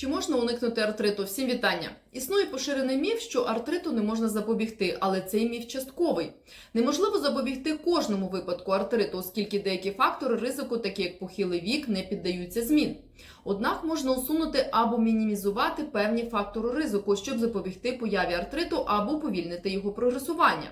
Чи можна уникнути артриту? Всім вітання! Існує поширений міф, що артриту не можна запобігти, але цей міф частковий. Неможливо запобігти кожному випадку артриту, оскільки деякі фактори ризику, такі як похилий вік, не піддаються змін. Однак можна усунути або мінімізувати певні фактори ризику, щоб запобігти появі артриту або повільнити його прогресування.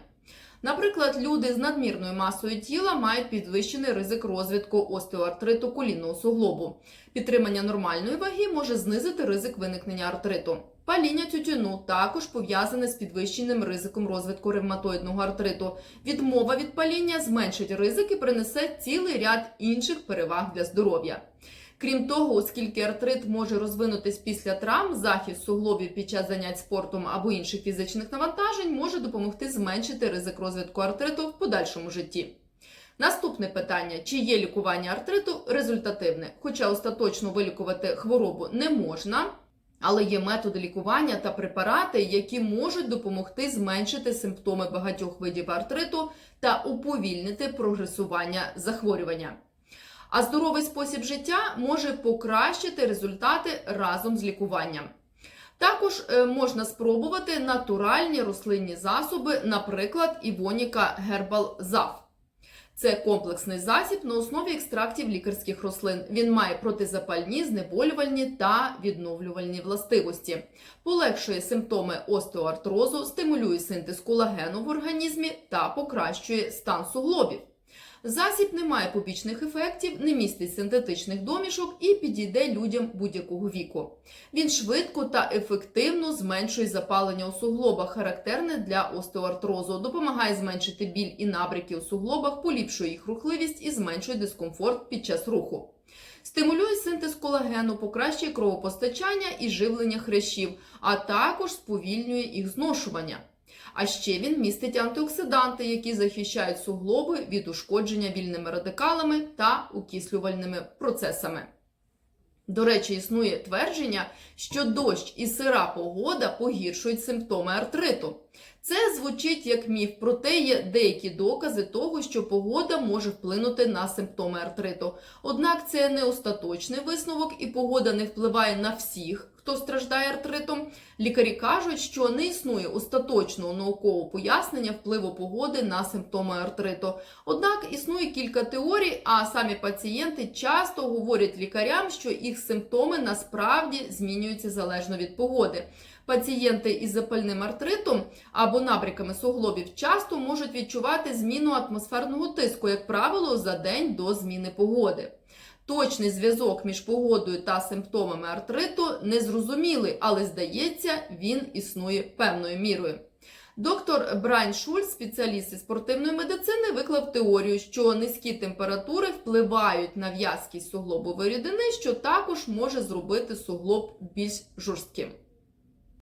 Наприклад, люди з надмірною масою тіла мають підвищений ризик розвитку остеоартриту колінного суглобу. Підтримання нормальної ваги може знизити ризик виникнення артриту. Паління тютюну також пов'язане з підвищеним ризиком розвитку ревматоїдного артриту. Відмова від паління зменшить ризик і принесе цілий ряд інших переваг для здоров'я. Крім того, оскільки артрит може розвинутись після травм, захист суглобів під час занять спортом або інших фізичних навантажень може допомогти зменшити ризик розвитку артриту в подальшому житті. Наступне питання: чи є лікування артриту результативне? Хоча остаточно вилікувати хворобу не можна, але є методи лікування та препарати, які можуть допомогти зменшити симптоми багатьох видів артриту та уповільнити прогресування захворювання. А здоровий спосіб життя може покращити результати разом з лікуванням. Також е, можна спробувати натуральні рослинні засоби, наприклад, Івоніка Гербал Зав. Це комплексний засіб на основі екстрактів лікарських рослин. Він має протизапальні, знеболювальні та відновлювальні властивості, полегшує симптоми остеоартрозу, стимулює синтез колагену в організмі та покращує стан суглобів. Засіб не має побічних ефектів, не містить синтетичних домішок і підійде людям будь-якого віку. Він швидко та ефективно зменшує запалення у суглобах, характерне для остеоартрозу, допомагає зменшити біль і набряки у суглобах, поліпшує їх рухливість і зменшує дискомфорт під час руху. Стимулює синтез колагену, покращує кровопостачання і живлення хрящів, а також сповільнює їх зношування. А ще він містить антиоксиданти, які захищають суглоби від ушкодження вільними радикалами та окислювальними процесами. До речі, існує твердження, що дощ і сира погода погіршують симптоми артриту. Це звучить як міф, проте є деякі докази того, що погода може вплинути на симптоми артриту. Однак це не остаточний висновок, і погода не впливає на всіх, хто страждає артритом. Лікарі кажуть, що не існує остаточного наукового пояснення впливу погоди на симптоми артриту. Однак існує кілька теорій, а самі пацієнти часто говорять лікарям, що їх симптоми насправді змінюються залежно від погоди. Пацієнти із запальним артритом або набряками суглобів часто можуть відчувати зміну атмосферного тиску, як правило, за день до зміни погоди. Точний зв'язок між погодою та симптомами артриту незрозумілий, але здається, він існує певною мірою. Доктор Брайан Шульц, спеціаліст із спортивної медицини, виклав теорію, що низькі температури впливають на в'язкість суглобової рідини, що також може зробити суглоб більш жорстким.